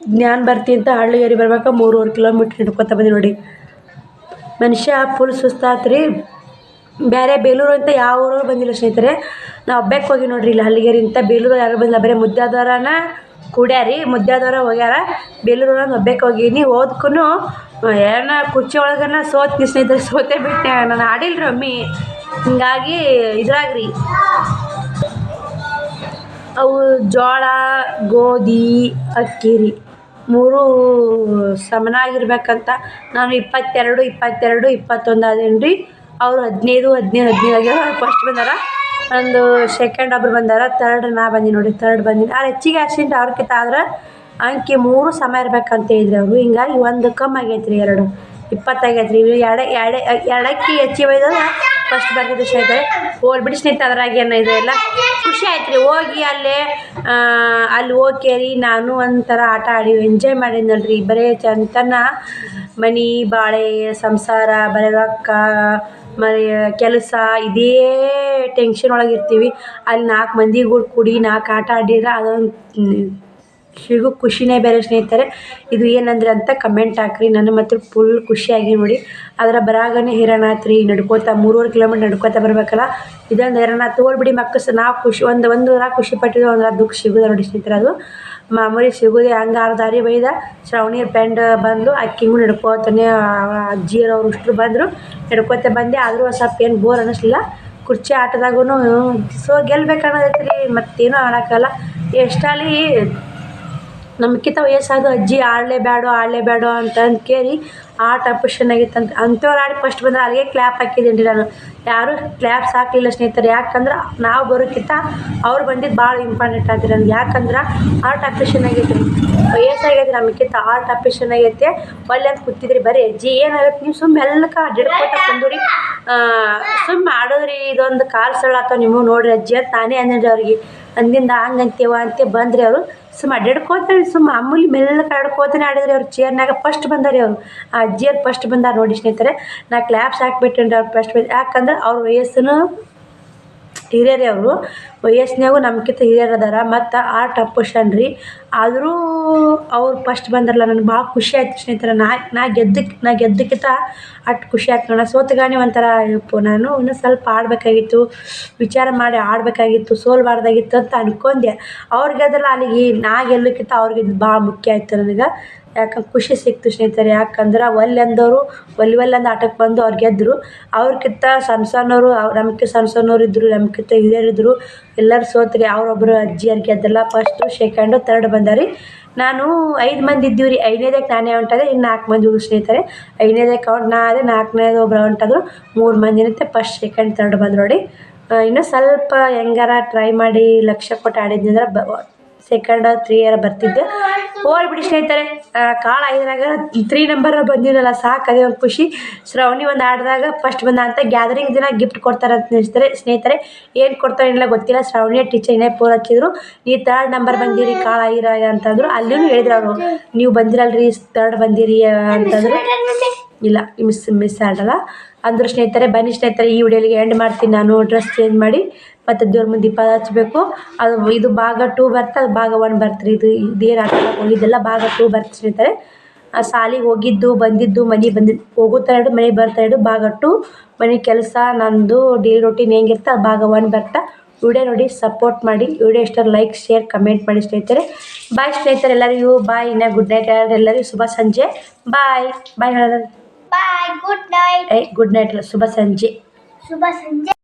ಜ್ಞಾನ ಬರ್ತಿ ಅಂತ ಏರಿ ಬರ್ಬೇಕು, ಮೂರುವರೆ ಕಿಲೋಮೀಟ್ರ್ ಹಿಡ್ಕೊತ ಬಂದಿ ನೋಡಿ. ಮನುಷ್ಯ ಫುಲ್ ಸುಸ್ತಾತು ರೀ ಬೇರೆ ಬೇಲೂರು ಅಂತ ಯಾವ ಊರವ್ರು ಬಂದಿಲ್ಲ ಸ್ನೇಹಿತರೆ. ನಾವು ಒಬ್ಬಕ್ಕೆ ಹೋಗಿ ನೋಡ್ರಿ, ಇಲ್ಲಿ ಹಳ್ಳಿಗೇರಿ ಅಂತ. ಬೇಲೂರು ಯಾರು ಬಂದಿಲ್ಲ, ಬರೀ ಮುದ್ದಾದವರನ ಕುಡ್ಯಾರಿ ಮುದ್ದಾದವರ ಹೋಗ್ಯಾರ, ಬೇಲೂರೊಳಗೆ ಒಬ್ಬಕ್ಕೆ ಹೋಗೀನಿ ಹೋದ್ಕೂ ಏನ ಕುರ್ಚಿ ಒಳಗನ ಸೋತ್ ಸ್ನೇಹಿತರೆ ಸೋತೆ ಬಿಟ್ಟೆ ನಾನು ಆಡಿಲ್ಲ ರೀ ಒಮ್ಮೆ. ಹಿಂಗಾಗಿ ಇದ್ರಾಗ್ರಿ. ಅವು ಜೋಳ, ಗೋಧಿ ಅಕ್ಕಿ ರೀ ಮೂರು ಸಮನಾಗಿರ್ಬೇಕಂತ ನಾನು ಇಪ್ಪತ್ತೆರಡು ಇಪ್ಪತ್ತೆರಡು, ಇಪ್ಪತ್ತೊಂದು ಅದೇನು ರೀ ಅವರು ಹದಿನೈದು ಹದಿನೈದು ಹದಿನೈದು ಆಗ್ಯಾರ ಫಸ್ಟ್ ಬಂದಾರ. ಒಂದು ಸೆಕೆಂಡ್ ಒಬ್ರು ಬಂದಾರ ತರ್ಡ್ ನಾ ಬಂದೀನಿ ನೋಡಿ ತರ್ಡ್ ಬಂದೀನಿ ಆ ಹೆಚ್ಚಿಗೆ ಆಕ್ಸಿಡೆಂಟ್ ಅವ್ರಕ್ಕಿಂತ ಆದ್ರೆ ಅಂಕಿ ಮೂರು ಸಮ ಇರ್ಬೇಕಂತ ಹೇಳಿದ್ರು ಅವರು. ಹಿಂಗಾಗಿ ಒಂದು ಕಮ್ಮಿ ಆಗೈತೆ ರೀ ಎರಡು. ಇಪ್ಪತ್ತಾಗೈತೆ ರೀ ಎರಡು ಎರಡೇ ಎರಡೇ ಎರಡಕ್ಕಿ ಹೆಚ್ಚಿಗೆ ಒಯ್ದಾಗ ಫಸ್ಟ್ ಬರ್ತಿದ್ದು ಸ್ನೇಹಿತರೆ ಬಿಡಿಸಿ ಸ್ನೇಹಿತರೆ ಅದ್ರಾಗ ಏನೋ ಇದೆ ಎಲ್ಲ. ಖುಷಿ ಆಯ್ತು ರೀ ಹೋಗಿ ಅಲ್ಲೇ ಅಲ್ಲಿ ಹೋಗ್ಕೇರಿ ನಾನು ಒಂಥರ ಆಟ ಆಡಿ ಎಂಜಾಯ್ ಮಾಡಿದ್ನಲ್ರಿ. ಬರೀ ಚಂತನ, ಮನೆ, ಬಾಳೆ, ಸಂಸಾರ, ಬರೀ ರೊಕ್ಕ ಮರಿ ಕೆಲಸ ಇದೇ ಟೆನ್ಷನ್ ಒಳಗೆ ಇರ್ತೀವಿ. ಅಲ್ಲಿ ನಾಲ್ಕು ಮಂದಿ ಕೂಡ ನಾಲ್ಕು ಆಟ ಆಡಿದ್ರೆ ಅದೊಂದು ಸಿಗೋ ಖುಷಿನೇ ಬೇರೆ ಸ್ನೇಹಿತರೆ. ಇದು ಏನಂದ್ರೆ ಅಂತ ಕಮೆಂಟ್ ಹಾಕ್ರಿ. ನನ್ನ ಮಾತ್ರ ಫುಲ್ ಖುಷಿಯಾಗಿ ನೋಡಿ. ಅದರ ಬರಾಗನೇ ರೀ ನಡ್ಕೋತ ಮೂರುವರೆ ಕಿಲೋಮೀಟ್ರ್ ನಡ್ಕೋತ ಬರ್ಬೇಕಲ್ಲ. ಇದೊಂದು ಹಿರಣ ತೋಳ್ಬಿಡಿ ಮಕ್ಕಸ್ ನಾವು ಖುಷಿ, ಒಂದು ಒಂದು ಖುಷಿ ಪಟ್ಟಿದ್ದು ಒಂದು ದುಃಖ ಸಿಗುದ ನೋಡಿ ಸ್ನೇಹಿತರೆ ಅದು. ಮಾಮೂಲಿ ಸಿಗುದೆ ಹಂಗೆ ಆರು ದಾರಿ ಬೈದ ಶ್ರಾವಣಿಯ ಫ್ರೆಂಡ್ ಬಂದು ಅಕ್ಕಿಗೂ ನಡ್ಕೋತಾನೆ ಅಜ್ಜಿಯರವ್ರು ಇಷ್ಟರು ಬಂದರು ನಡ್ಕೋತ ಬಂದೆ. ಆದರೂ ಸ್ವಲ್ಪ ಏನು ಬೋರ್ ಅನ್ನಿಸ್ಲಿಲ್ಲ ಕುರ್ಚಿ ಆಟದಾಗೂ ಸೊ ಗೆಲ್ಬೇಕು ಅನ್ನೋದೈತೆ ರೀ ಮತ್ತೇನೂ ಆಡೋಕ್ಕಲ್ಲ ಎಷ್ಟಾಗಲಿ ನಮ್ಕಿಂತ ವಯಸ್ಸಾದ ಅಜ್ಜಿ ಆಡಲೇಬೇಡ ಆಡಲೇಬೇಡ ಅಂತಂದು ಕೇಳಿ ಆಟ ಆಗಿತ್ತು ಅಂತ. ಅಂಥವ್ರು ಆಡಿ ಫಸ್ಟ್ ಬಂದ್ರೆ ಅಲ್ಲಿಗೆ ಕ್ಲ್ಯಾಪ್ ಹಾಕಿದ್ದೀನಿ ನಾನು. ಯಾರು ಕ್ಲ್ಯಾಪ್ಸ್ ಹಾಕಲಿಲ್ಲ ಸ್ನೇಹಿತರೆ. ಯಾಕಂದ್ರೆ ನಾವು ಬರೋಕ್ಕಿಂತ ಅವ್ರು ಬಂದಿದ್ದು ಭಾಳ ಇಂಪಾರ್ಟೆಂಟ್ ಆಗಿದೆ ನನಗೆ ಯಾಕಂದ್ರೆ ಆರ್ಟ್ ಆಪ್ರೇಷನ್ ಆಗೈತೆ ವಯಸ್ಸಾಗೈತೆ ನಮಗಿಂತ ಆರ್ಟ್ ಆಪ್ರೇಷನ್ ಆಗೈತೆ ಒಳ್ಳೆ ಅಂತ ಕೂತಿದ್ರಿ ಬರೀ ಅಜ್ಜಿ ಏನಾಗತ್ತೆ ನೀವು ಸುಮ್ಮನೆ ಎಲ್ಲಕ ಅಡ್ಡಾಡ್ಕೊತ ತಂದೂರಿ ಸುಮ್ಮ ಆಡೋದ್ರಿ ಇದೊಂದು ಕಾಲು ಸಳ ಅಥವಾ ನಿಮಗೆ ನೋಡ್ರಿ ಅಜ್ಜಿ ಅಂತ ನಾನೇ ಅಂದ್ರೆ ಅವ್ರಿಗೆ. ಅಂದಿಂದ ಹಂಗಂತೀವ ಅಂತ ಬಂದ್ರಿ ಅವರು. ಸುಮ್ಮ ಅಡ್ಡಾಡ್ಕೋತಾರೆ ಸುಮ್ಮ ಮಾಮೂಲಿ ಮೆಲ್ಲ ಆಡ್ಕೋತಾನೆ ಆಡಿದ್ರೆ ಅವ್ರು ಚೇರ್ನಾಗ ಫಸ್ಟ್ ಬಂದಾರೆ ಅವರು. ಆ ಅಜ್ಜಿಯರು ಫಸ್ಟ್ ಬಂದಾರ ನೋಡಿ ಸ್ನೇಹಿತರೆ. ನಾ ಕ್ಲ್ಯಾಪ್ಸ್ ಹಾಕ್ಬಿಟ್ಟೇನ್ರಿ ಅವ್ರು ಫಸ್ಟ್ ಬಂದು ಯಾಕಂದ್ರೆ ಅವ್ರ ವಯಸ್ಸನ್ನು ಹಿರಿಯರೇ ಅವರು. ವಯಸ್ಸಿನಾಗೂ ನಮ್ಗಿಂತ ಹಿರಿಯರು ಅದಾರ ಮತ್ತು ಆರ್ಟ್ ಅಪೋಷನ್ ರೀ ಆದರೂ ಅವ್ರು ಫಸ್ಟ್ ಬಂದ್ರಲ್ಲ ನನಗೆ ಭಾಳ ಖುಷಿ ಆಯ್ತು ಸ್ನೇಹಿತರೆ. ನಾ ನಾ ಗೆದ್ದಕ್ಕೆ ನಾ ಗೆದ್ದಕ್ಕಿಂತ ಅಷ್ಟು ಖುಷಿ ಆಯ್ತು ನೋಡ. ಸೋತಗಾನೆ ಒಂಥರ ಇಪ್ಪು ನಾನು ಇನ್ನೂ ಸ್ವಲ್ಪ ಆಡಬೇಕಾಗಿತ್ತು, ವಿಚಾರ ಮಾಡಿ ಆಡಬೇಕಾಗಿತ್ತು, ಸೋಲ್ಬಾರ್ದಾಗಿತ್ತು ಅಂತ ಅನ್ಕೊಂಡೆ. ಅವ್ರು ಗೆದ್ದಲ್ಲ ಅಲ್ಲಿಗೆ ನಾ ಗೆಲ್ಲಕ್ಕಿಂತ ಅವ್ರಿಗೆ ಗೆದ್ದು ಭಾಳ ಮುಖ್ಯ ಆಯಿತು ನನಗೆ. ಯಾಕಂದ್ರೆ ಖುಷಿ ಸಿಕ್ತು ಸ್ನೇಹಿತರೆ. ಯಾಕಂದ್ರೆ ಒಲ್ಲೆ ಅಂದವರು, ಒಲ್ಲಿ ಆಟಕ್ಕೆ ಬಂದು ಅವ್ರು ಗೆದ್ದರು ಅವ್ರಕ್ಕಿಂತ ಸಣ್ಣ ಸಣ್ಣವರು ಅವ್ರು ನಮ್ಕಿಂತ ಸಣ್ಣ ಸಣ್ಣವ್ರು ಇದ್ದರು ನಮ್ಕಿಂತ ಹಿರಿಯರಿದ್ದರು ಎಲ್ಲರೂ ಸೋತ್ರಿ ಅವ್ರೊಬ್ಬರು ಅಜ್ಜಿಯರು ಗೆದ್ದಲ್ಲ ಫಸ್ಟು ಸೆಕೆಂಡು ತರ್ಡ್ ಬಂದಾರಿ. ನಾನು ಐದು ಮಂದಿ ಇದ್ದೀವಿ ರೀ ಐದನೇದಕ್ಕೆ ನಾನೇ ಹೊಂಟದೆ ಇನ್ನು ನಾಲ್ಕು ಮಂದಿ ಸ್ನೇಹಿತರೆ. ಐದನೇದಕ್ಕೆ ಅವ್ರು ನಾ ಅದೇ ನಾಲ್ಕನೇದು ಒಬ್ರು ಹೊಂಟದ್ರು, ಮೂರು ಮಂದಿ ಇರುತ್ತೆ ಫಸ್ಟ್ ಸೆಕೆಂಡ್ ತರ್ಡ್ ಬಂದ್ರು ನೋಡಿ. ಇನ್ನೂ ಸ್ವಲ್ಪ ಹೆಂಗಾರ ಟ್ರೈ ಮಾಡಿ ಲಕ್ಷ್ಯ ಕೊಟ್ಟು ಆಡಿದ್ನಿ ಅಂದ್ರೆ ಬ ಸೆಕೆಂಡ್ ತ್ರೀ ಇಯರ್ ಬರ್ತಿದ್ದೆ. ಹೋಗಿ ಬಿಡಿ ಸ್ನೇಹಿತರೆ. ಕಾಳ ಐದರಾಗ ತ್ರೀ ನಂಬರ್ ಬಂದಿರಲ್ಲ ಸಾಕು, ಅದೇ ಒಂದು ಖುಷಿ. ಶ್ರವಣಿ ಒಂದು ಆಡಿದಾಗ ಫಸ್ಟ್ ಬಂದ ಅಂತ ಗ್ಯಾದರಿಂಗ್ ದಿನ ಗಿಫ್ಟ್ ಕೊಡ್ತಾರೆ ಅಂತ ಸ್ನೇಹಿತರೆ ಸ್ನೇಹಿತರೆ, ಏನು ಕೊಡ್ತಾರೆ ಇಲ್ಲ ಗೊತ್ತಿಲ್ಲ ಶ್ರಾವಣಿಯ ಟೀಚರ್ ಏನೇ ಫೋನ್ ಹಚ್ಚಿದ್ರು. ನೀವು ತರ್ಡ್ ನಂಬರ್ ಬಂದಿರಿ ಕಾಳ ಐದರಾಗ ಅಂತಂದ್ರು. ಅಲ್ಲಿಯೂ ಹೇಳಿದ್ರು ಅವರು, ನೀವು ಬಂದಿರಲ್ರಿ ತರ್ಡ್ ಬಂದಿರಿ ಅಂತಂದ್ರು. ಇಲ್ಲ, ಮಿಸ್ ಮಿಸ್ ಆಗಲ್ಲ. ಅಂದ್ರೆ ಸ್ನೇಹಿತರೆ, ಬನ್ನಿ ಸ್ನೇಹಿತರೆ, ಈ ವಿಡಿಯೋಲಿಗೆ ಎಂಡ್ ಮಾಡ್ತೀನಿ. ನಾನು ಡ್ರೆಸ್ ಚೇಂಜ್ ಮಾಡಿ ಮತ್ತು ದೇವ್ರ ಮುಂದೆ ದೀಪ ಹಚ್ಚಬೇಕು ಅದು, ಇದು ಭಾಗ ಟೂ ಬರ್ತಾ ಅದು ಭಾಗ ಒನ್ ಬರ್ತ್ರಿ. ಇದು, ಇದೇನು ಆಟ ಹೋಗಿದ್ದೆಲ್ಲ ಭಾಗ ಟೂ ಬರ್ತ ಸ್ನೇಹಿತರೆ. ಆ ಶಾಲಿಗೆ ಹೋಗಿದ್ದು, ಬಂದಿದ್ದು, ಮನೆ ಬಂದಿದ್ದು ಹೋಗುತ್ತಾ ಇಡು ಮನೆ ಬರ್ತಾ ಇಡು ಭಾಗ ಟು ಮನೆ ಕೆಲಸ, ನಂದು ಡೈಲಿ ರೊಟೀನ್ ಹೆಂಗಿರ್ತ ಭಾಗ ಒನ್ ಬರ್ತಾ. ವಿಡಿಯೋ ನೋಡಿ ಸಪೋರ್ಟ್ ಮಾಡಿ. ವಿಡಿಯೋ ಇಷ್ಟ ಲೈಕ್ ಶೇರ್ ಕಮೆಂಟ್ ಮಾಡಿ ಸ್ನೇಹಿತರೆ. ಬಾಯ್ ಸ್ನೇಹಿತರೆ ಎಲ್ಲರಿಗೂ. ಬಾಯ್ ಇನ್ನ ಗುಡ್ ನೈಟ್ ಎಲ್ಲರಿಗೂ. ಶುಭ ಸಂಜೆ. ಬಾಯ್ ಬಾಯ್ ಹೇಳೋದು ಬಾಯ್ ಗುಡ್ ನೈಟ್ ಏಯ್ ಗುಡ್ ನೈಟ್ ಅಲ್ಲ ಶುಭ ಸಂಜೆ ಶುಭ ಸಂಜೆ